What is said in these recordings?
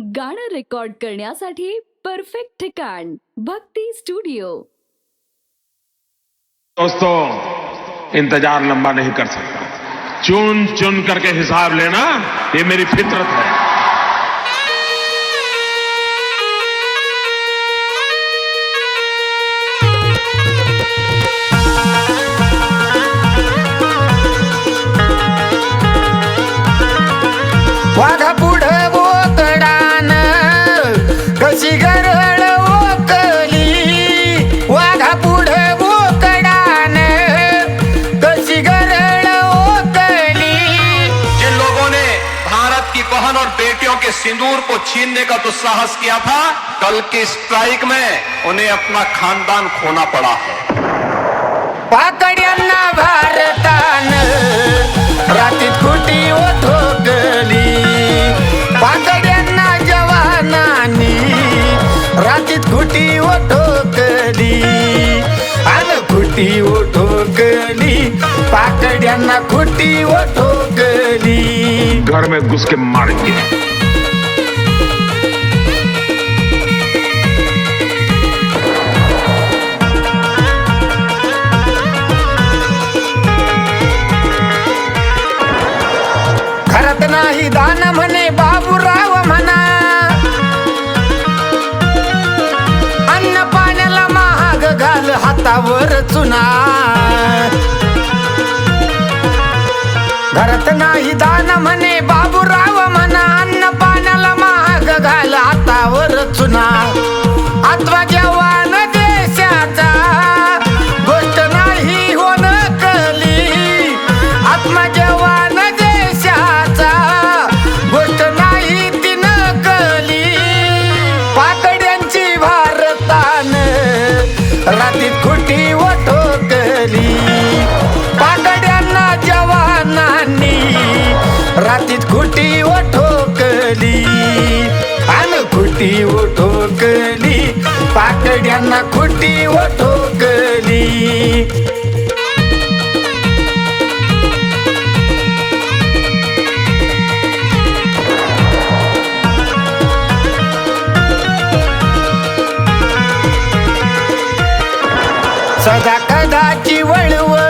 गाणं रेकॉर्ड करण्यासाठी परफेक्ट ठिकाण भक्ती स्टुडिओ. दोस्तों इंतजार लंबा नहीं कर सकता। चुन चुन करके हिसाब लेना ये मेरी फितरत है। छीनने का तो साहस किया था कल की स्ट्राइक में उन्हें अपना खानदान खोना पड़ा है। पाकड्यांना भारतान ठोकली पाकड्यांना जवानांनी रातीत कुटी ठोकली आन खुटी ठोकली पाकड्यांना खुटी ठोकली घर में घुस के मारेंगे नाही दान म्हणे बाबूराव म्हणा. अन्न पाण्याला महाग घाल हातावर चुना. घरात नाही दान म्हणे बाबूराव म्हणा. अन्न पाण्याला महाग घाल हातावर चुना. पाकड्यांना खुटी ठोकली. सदा कदाची वळवळ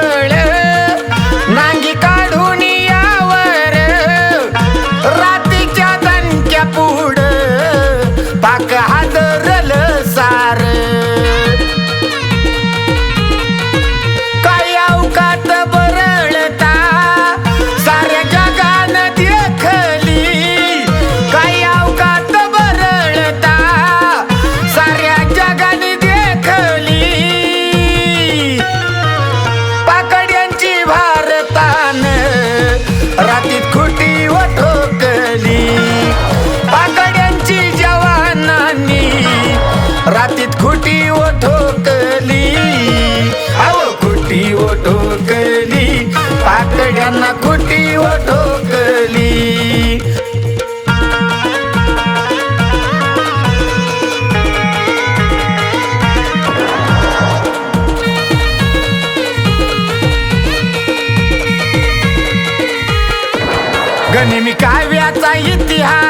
गणिमी काव्याचा इतिहास.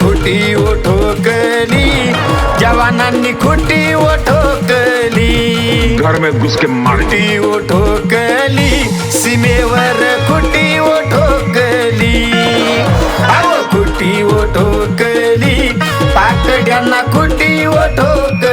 खोटी ओ ठोकली जवानांनी खोटी ओ ठोकली घर में घुस के मारती ओ ठोकली सीमेवर खुटी ओ ठोकली अहो खोटी ओ ठोकली पाकड्यांना खोटी ओ ठोकली